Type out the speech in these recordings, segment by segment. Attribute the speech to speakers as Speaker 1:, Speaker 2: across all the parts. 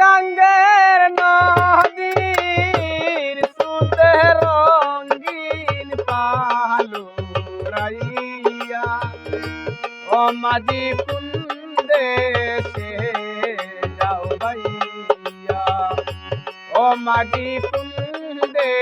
Speaker 1: গঙ্গের নদীর সুতে রঙ্গিন পালু রাইয়া ও মাঝি কুন্দে সে যাও ভাইয়া। ও মাঝি কুন্দে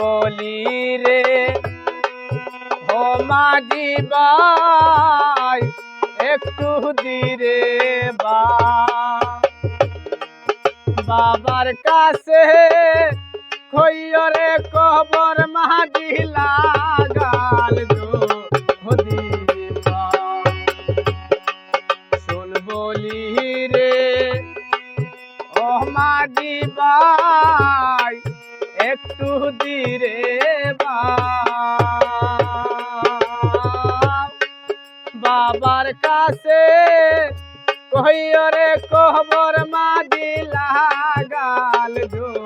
Speaker 1: বলি রে ও মাঝি বাই একটু ধীরে বাবার কাছে খৈয়রে কবর মাঝি একটু বা বাবার কাছে কহিয়রে কহবর মাঝি লাগাল দো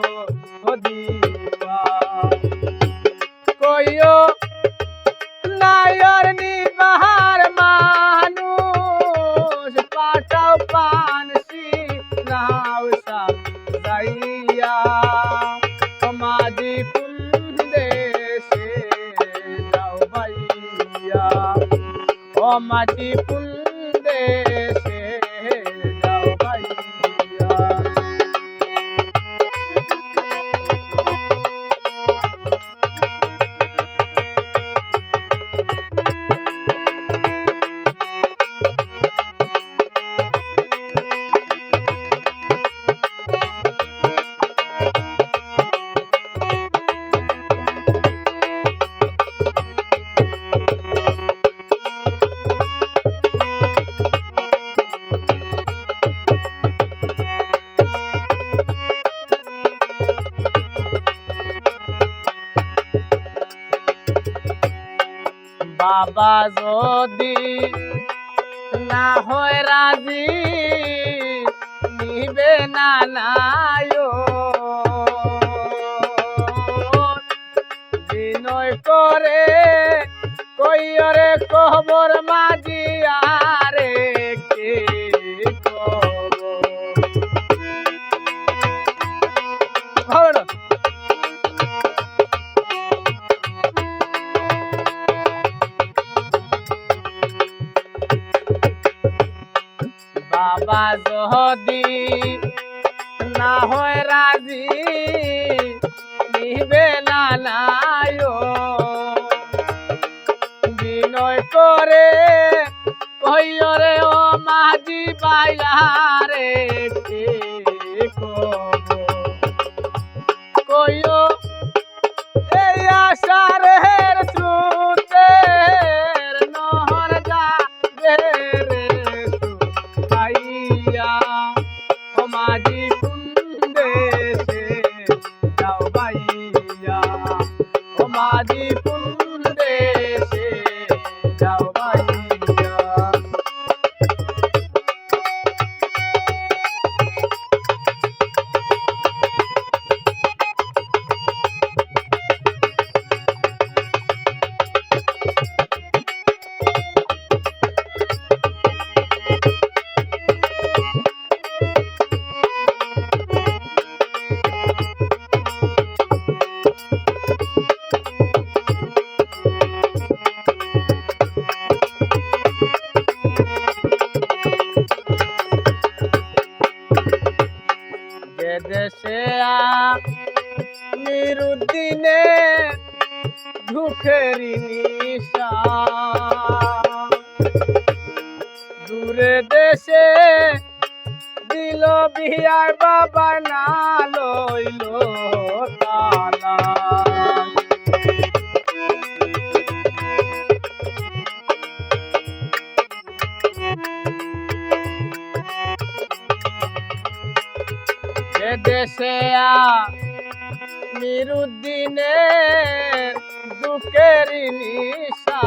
Speaker 1: মাঝি কুন্দে বাবা যদি না হয় রাজি নিবে না নায় বিনয় করে কইরে কবর মাঝি যদি না হয় রাজি নিবে না নায়ো। বিনয় করে কইরে ও মাঝি বাইয়ারে কে মাঝি নিরুদ্দিনে দুঃখেরই নিশা। দূরে দেশে দিল বিহার বাবা না লইল তালা দেশে নিরুদ্দিনে দুঃখের নিশা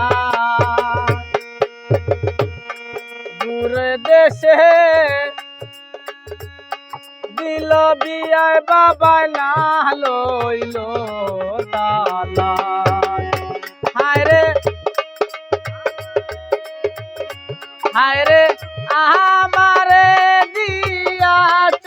Speaker 1: দূরে দেশে দিল বিয়ায় বাবা না লইল তালা হায় রে, হায় দিয়াছো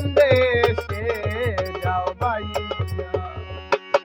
Speaker 1: ಮುಂದೆ